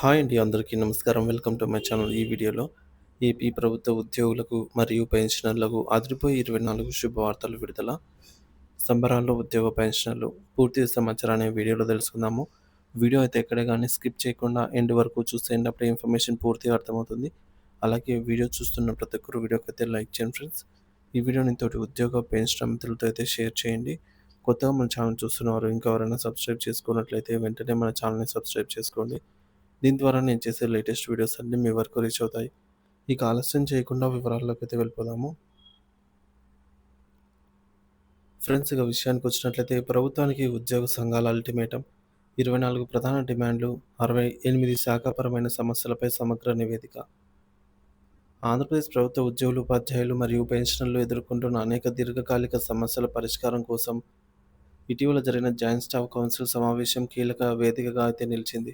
Hi అండి అందరికీ నమస్కారం. Welcome to my channel. ఈ వీడియోలో ఏపీ ప్రభుత్వ ఉద్యోగులకు మరియు పెన్షనర్లకు అదిరిపోయి ఇరవై నాలుగు శుభవార్తలు విడుదల. సంబరాల్లో ఉద్యోగ పెన్షనర్లు పూర్తి సమాచారాన్ని వీడియోలో తెలుసుకుందాము. వీడియో అయితే ఎక్కడ కానీ స్కిప్ చేయకుండా ఎండ్ వరకు చూస్తే ఇన్ఫర్మేషన్ పూర్తిగా అర్థమవుతుంది. అలాగే వీడియో చూస్తున్న ప్రతి ఒక్కరు వీడియోకి అయితే లైక్ చేయండి ఫ్రెండ్స్. ఈ వీడియోని తోటి ఉద్యోగ పెన్షన్ మిత్రులతో అయితే షేర్ చేయండి. కొత్తగా మన ఛానల్ చూస్తున్నవారు ఇంకా ఎవరైనా సబ్స్క్రైబ్ చేసుకున్నట్లయితే వెంటనే మన ఛానల్ని సబ్స్క్రైబ్ చేసుకోండి. దీని ద్వారా నేను చేసే లేటెస్ట్ వీడియోస్ అన్నీ మీ వరకు రీచ్ అవుతాయి. ఇక ఆలస్యం చేయకుండా వివరాల్లోకి అయితే వెళ్ళిపోదాము. ఫ్రెండ్స్ ఇక విషయానికి వచ్చినట్లయితే ప్రభుత్వానికి ఉద్యోగ సంఘాల అల్టిమేటం ఇరవై నాలుగు ప్రధాన డిమాండ్లు అరవై ఎనిమిది శాఖాపరమైన సమస్యలపై సమగ్ర నివేదిక. ఆంధ్రప్రదేశ్ ప్రభుత్వ ఉద్యోగులు ఉపాధ్యాయులు మరియు పెన్షనర్లు ఎదుర్కొంటున్న అనేక దీర్ఘకాలిక సమస్యల పరిష్కారం కోసం ఇటీవల జరిగిన జాయింట్ స్టాఫ్ కౌన్సిల్ సమావేశం కీలక వేదికగా అయితే నిలిచింది.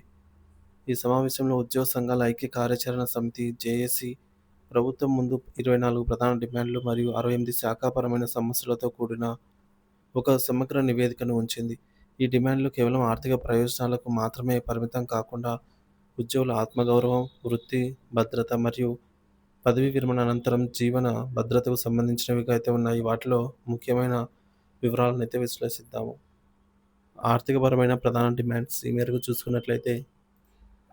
ఈ సమావేశంలో ఉద్యోగ సంఘాల ఐక్య కార్యాచరణ సమితి జేఏసీ ప్రభుత్వం ముందు ఇరవై నాలుగు ప్రధాన డిమాండ్లు మరియు అరవై ఎనిమిది శాఖాపరమైన సమస్యలతో కూడిన ఒక సమగ్ర నివేదికను ఉంచింది. ఈ డిమాండ్లు కేవలం ఆర్థిక ప్రయోజనాలకు మాత్రమే పరిమితం కాకుండా ఉద్యోగుల ఆత్మగౌరవం వృత్తి భద్రత మరియు పదవీ విరమణ అనంతరం జీవన భద్రతకు సంబంధించినవిగా అయితే ఉన్నాయి. వాటిలో ముఖ్యమైన వివరాలను అయితే విశ్లేషిద్దాము. ఆర్థికపరమైన ప్రధాన డిమాండ్స్ ఈ మేరకు చూసుకున్నట్లయితే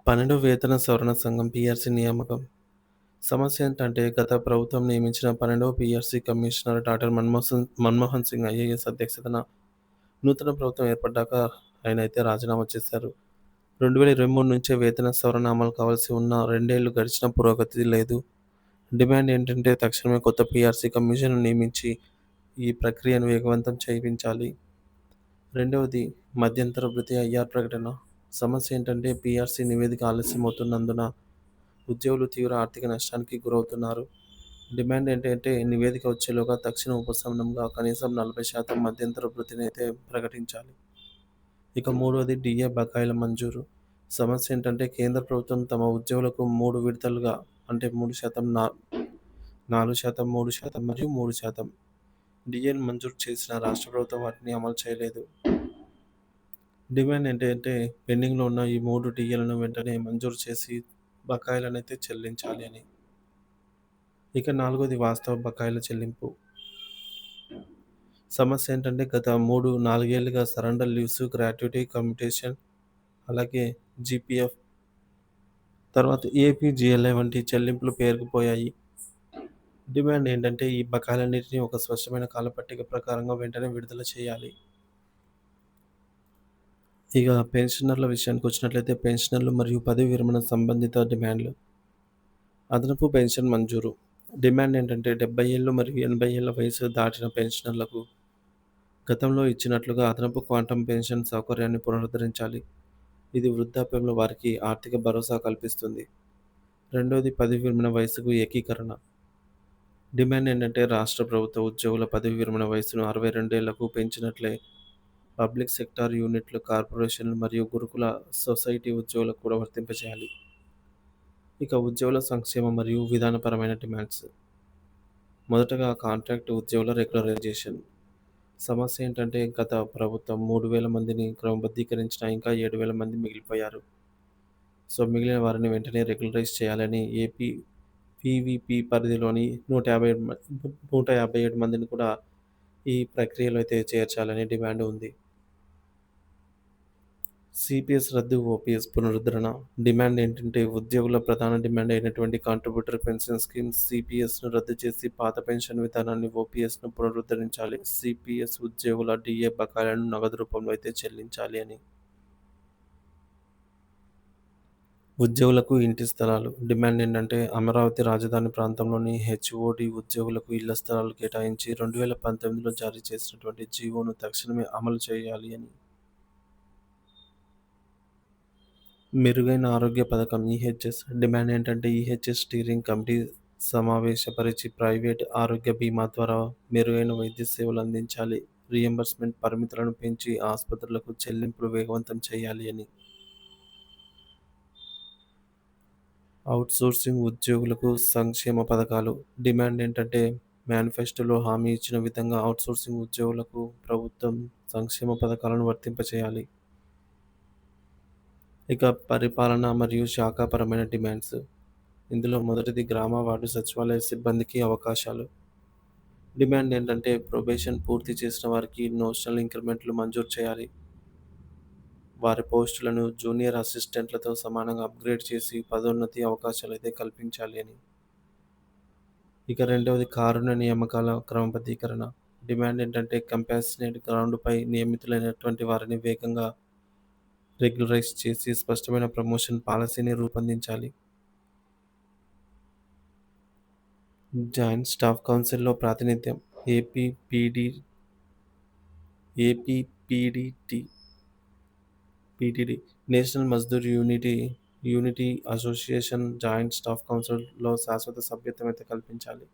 పన్నెండు వేతన సవరణ సంఘం పిఆర్సీ నియామకం. సమస్య ఏంటంటే గత ప్రభుత్వం నియమించిన పన్నెండవ PRC commissioner doctor Manmohan Manmohan Singh IAS అధ్యక్షతన నూతన ప్రభుత్వం ఏర్పడ్డాక ఆయన అయితే రాజీనామా చేశారు. రెండు వేల ఇరవై మూడు నుంచే వేతన సవరణ అమలు కావాల్సి ఉన్న రెండేళ్ళు గడిచిన పురోగతి లేదు. డిమాండ్ ఏంటంటే తక్షణమే కొత్త పిఆర్సీ కమిషన్ నియమించి ఈ ప్రక్రియను వేగవంతం చేయించాలి. రెండవది మధ్యంతర వృత్తి ఐఆర్ ప్రకటన. సమస్య ఏంటంటే పీఆర్సీ నివేదిక ఆలస్యమవుతున్నందున ఉద్యోగులు తీవ్ర ఆర్థిక నష్టానికి గురవుతున్నారు. డిమాండ్ ఏంటంటే నివేదిక వచ్చేలోగా తక్షణ ఉపశమనంగా కనీసం నలభై శాతం మధ్యంతర వృత్తిని అయితే ప్రకటించాలి. ఇక మూడవది డిఏ బకాయిల మంజూరు. సమస్య ఏంటంటే కేంద్ర ప్రభుత్వం తమ ఉద్యోగులకు మూడు విడతలుగా అంటే మూడు శాతం నా నాలుగు శాతం మూడు శాతం మరియు మూడు శాతం డిఏను మంజూరు చేసిన రాష్ట్ర ప్రభుత్వం వాటిని అమలు చేయలేదు. డిమాండ్ ఏంటంటే పెండింగ్లో ఉన్న ఈ మూడు టీయలను వెంటనే మంజూరు చేసి బకాయిలను అయితే చెల్లించాలి అని. ఇక నాలుగోది వాస్తవ బకాయిల చెల్లింపు. సమస్య ఏంటంటే గత మూడు నాలుగేళ్ళుగా సరెండర్ లీవ్స్ గ్రాట్యుటీ కమ్యూటేషన్ అలాగే జీపీఎఫ్ తర్వాత ఏపీజీఎల్ఐ వంటి చెల్లింపులు పేరుకుపోయాయి. డిమాండ్ ఏంటంటే ఈ బకాయిలన్నింటినీ ఒక స్పష్టమైన కాలపట్టిక ప్రకారంగా వెంటనే విడుదల చేయాలి. ఇక పెన్షనర్ల విషయానికి వచ్చినట్లయితే పెన్షనర్లు మరియు పదవి విరమణ సంబంధిత డిమాండ్లు. అదనపు పెన్షన్ మంజూరు. డిమాండ్ ఏంటంటే డెబ్బై ఏళ్ళు మరియు ఎనభై ఏళ్ళ వయసు దాటిన పెన్షనర్లకు గతంలో ఇచ్చినట్లుగా అదనపు క్వాంటమ్ పెన్షన్ సౌకర్యాన్ని పునరుద్ధరించాలి. ఇది వృద్ధాప్యంలో వారికి ఆర్థిక భరోసా కల్పిస్తుంది. రెండవది పదవి విరమణ వయసుకు ఏకీకరణ. డిమాండ్ ఏంటంటే రాష్ట్ర ప్రభుత్వ ఉద్యోగుల పదవి విరమణ వయసును అరవై రెండేళ్ళకు పెంచినట్లే పబ్లిక్ సెక్టార్ యూనిట్లు కార్పొరేషన్లు మరియు గురుకుల సొసైటీ ఉద్యోగులకు కూడా వర్తింపచేయాలి ఇక ఉద్యోగుల సంక్షేమం మరియు విధానపరమైన డిమాండ్స్. మొదటగా కాంట్రాక్ట్ ఉద్యోగుల రెగ్యులరైజేషన్. సమస్య ఏంటంటే గత ప్రభుత్వం మూడు వేల మందిని క్రమబద్ధీకరించిన ఇంకా ఏడు వేల మంది మిగిలిపోయారు. సో మిగిలిన వారిని వెంటనే రెగ్యులరైజ్ చేయాలని ఏపీ పీవీపీ పరిధిలోని నూట యాభై నూట యాభై ఏడు మందిని కూడా ఈ ప్రక్రియలో అయితే చేర్చాలని డిమాండ్ ఉంది. సిపిఎస్ రద్దు ఓపీఎస్ పునరుద్ధరణ. డిమాండ్ ఏంటంటే ఉద్యోగుల ప్రధాన డిమాండ్ అయినటువంటి కాంట్రిబ్యూటర్ పెన్షన్ స్కీమ్ సిపిఎస్ను రద్దు చేసి పాత పెన్షన్ విధానాన్ని ఓపీఎస్ను పునరుద్ధరించాలి. సిపిఎస్ ఉద్యోగుల డిఏ బకాయిలను నగదు రూపంలో అయితే చెల్లించాలి అని. ఉద్యోగులకు ఇంటి స్థలాలు. డిమాండ్ ఏంటంటే అమరావతి రాజధాని ప్రాంతంలోని హెచ్ఓడి ఉద్యోగులకు ఇళ్ళ స్థలాలు కేటాయించి రెండు వేల పంతొమ్మిదిలో జారీ చేసినటువంటి జీవోను తక్షణమే అమలు చేయాలి అని. మెరుగైన ఆరోగ్య పథకం ఈహెచ్ఎస్ డిమాండ్ ఏంటంటే ఈహెచ్ఎస్ స్టీరింగ్ కమిటీ సమావేశపరిచి ప్రైవేట్ ఆరోగ్య బీమా ద్వారా మెరుగైన వైద్య సేవలు అందించాలి. రియంబర్స్మెంట్ పరిమితులను పెంచి ఆసుపత్రులకు చెల్లింపులు వేగవంతం చేయాలి అని. అవుట్సోర్సింగ్ ఉద్యోగులకు సంక్షేమ పథకాలు. డిమాండ్ ఏంటంటే మేనిఫెస్టోలో హామీ ఇచ్చిన విధంగా అవుట్సోర్సింగ్ ఉద్యోగులకు ప్రభుత్వం సంక్షేమ పథకాలను వర్తింపచేయాలి ఇక పరిపాలన మరియు శాఖాపరమైన డిమాండ్స్. ఇందులో మొదటిది గ్రామ వార్డు సచివాలయ సిబ్బందికి అవకాశాలు. డిమాండ్ ఏంటంటే ప్రొబేషన్ పూర్తి చేసిన వారికి నోషనల్ ఇంక్రిమెంట్లు మంజూరు చేయాలి. వారి పోస్టులను జూనియర్ అసిస్టెంట్లతో సమానంగా అప్గ్రేడ్ చేసి పదోన్నతి అవకాశాలు అయితే కల్పించాలి అని. ఇక రెండవది కారుణ నియామకాల క్రమబద్ధీకరణ. డిమాండ్ ఏంటంటే కంపాసినేట్ గ్రౌండ్పై నియమితులైనటువంటి వారిని వేగంగా రెగ్యులరైజ్ చేసి స్పష్టమైన ప్రమోషన్ పాలసీని రూపొందించాలి. జాయింట్ స్టాఫ్ కౌన్సిల్లో ప్రాతినిధ్యం. APPD APPDT PTD national Mazdoor unity unity association joint staff కౌన్సిల్లో శాశ్వత సభ్యత్వం అయితే కల్పించాలి.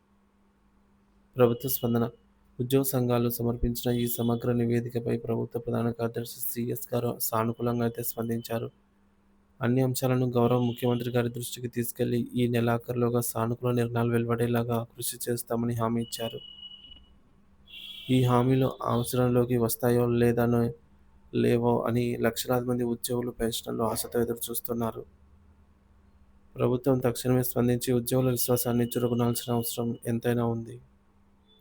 ప్రభుత్వ స్పందన ఉద్యోగ సంఘాలు సమర్పించిన ఈ సమగ్ర నివేదికపై ప్రభుత్వ ప్రధాన కార్యదర్శి సిఎస్ గారు సానుకూలంగా అయితే స్పందించారు. అన్ని అంశాలను గౌరవ ముఖ్యమంత్రి గారి దృష్టికి తీసుకెళ్ళి ఈ నెలాఖరులోగా సానుకూల నిర్ణయాలు వెలువడేలాగా కృషి చేస్తామని హామీ ఇచ్చారు. ఈ హామీలు అవసరంలోకి వస్తాయో లేదనో లేవో అని లక్షలాది మంది ఉద్యోగులు పెన్షన్లు ఆశతో ఎదురు చూస్తున్నారు ప్రభుత్వం తక్షణమే స్పందించి ఉద్యోగుల విశ్వాసాన్ని చురగొనాల్సిన అవసరం ఎంతైనా ఉంది.